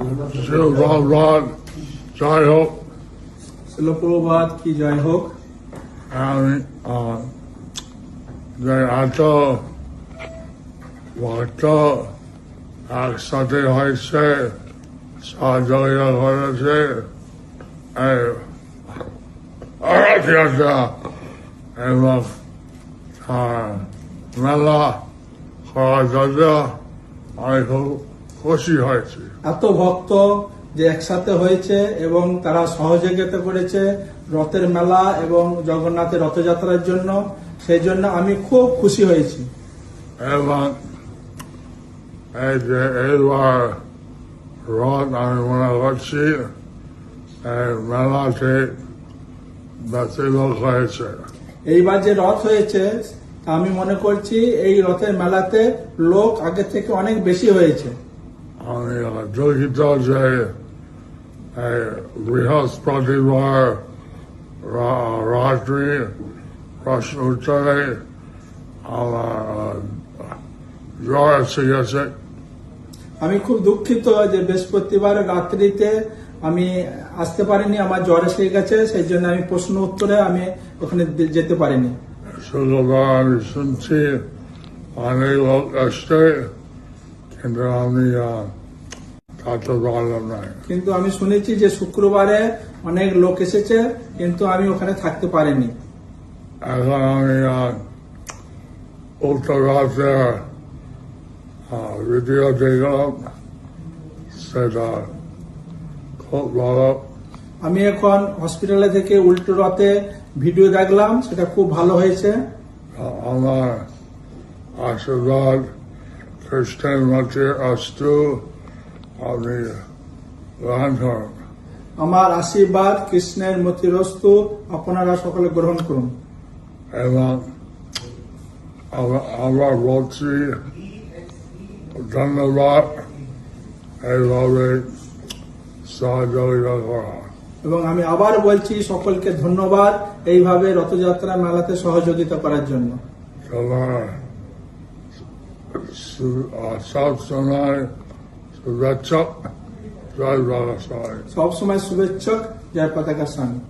শিলভগবান যাই হোক শিলপ্রভাত কি জয় হোক আমি আহ, যে এত ভক্ত একসাথে হয়েছে সহযোগিতা করেছে এই আরাধিয়াটা এবং আহ, মেলা করার জন্য আমি খুব খুশি হয়েছি। এত ভক্ত যে একসাথে হয়েছে এবং তারা সহযোগিতা করেছে রথের মেলা এবং জগন্নাথের রথযাত্রার জন্য সেই জন্য আমি খুব খুশি হয়েছি। এবং এই যে এইবার রথ আমি মনে করছি মেলাতে বেশি লোক হয়েছে। এইবার যে রথ হয়েছে আমি মনে করছি এই রথের মেলাতে লোক আগে থেকে অনেক বেশি হয়েছে। আমি দুঃখিত যে এই বৃহস্পতিবার রা- রাত্রি প্রশ্ন উত্তরে আমার আহ, জ্বর এসে গেছে আমি খুব দুঃখিত যে বৃহস্পতিবার রাত্রিতে আমি আসতে পারিনি আমার জ্বর এসে গেছে সেই জন্য আমি প্রশ্ন উত্তরে আমি ওখানে যেতে পারিনি। আমি শুনছি অনেক লোক আসছে কিন্তু আমি না কিন্তু আমি শুনেছি যে শুক্রবারে অনেক লোক এসেছে কিন্তু আমি ওখানে থাকতে পারিনি। এখন আমি ভিডিও দেখলাম সেটা খুব ভালো। আমি এখন হসপিটালে থেকে উল্টো রথে ভিডিও দেখলাম সেটা খুব ভালো হয়েছে। আমার আশীর্বাদ খ্রিস্টান মাঠে মতে আমার আশীর্বাদ কৃষ্ণের মতিরস্তু আপনারা সকলে গ্রহণ করুন। এবং আমরা- বলছি ধন্যবাদ এইভাবে সহযোগিতা করা এবং আমি আবার বলছি সকলকে ধন্যবাদ এইভাবে রথযাত্রা মেলাতে সহযোগিতা করার জন্য। সব সময় शुभेच्छक जय बाला साहेब। सबसमय शुभेच्छक जय स्वामी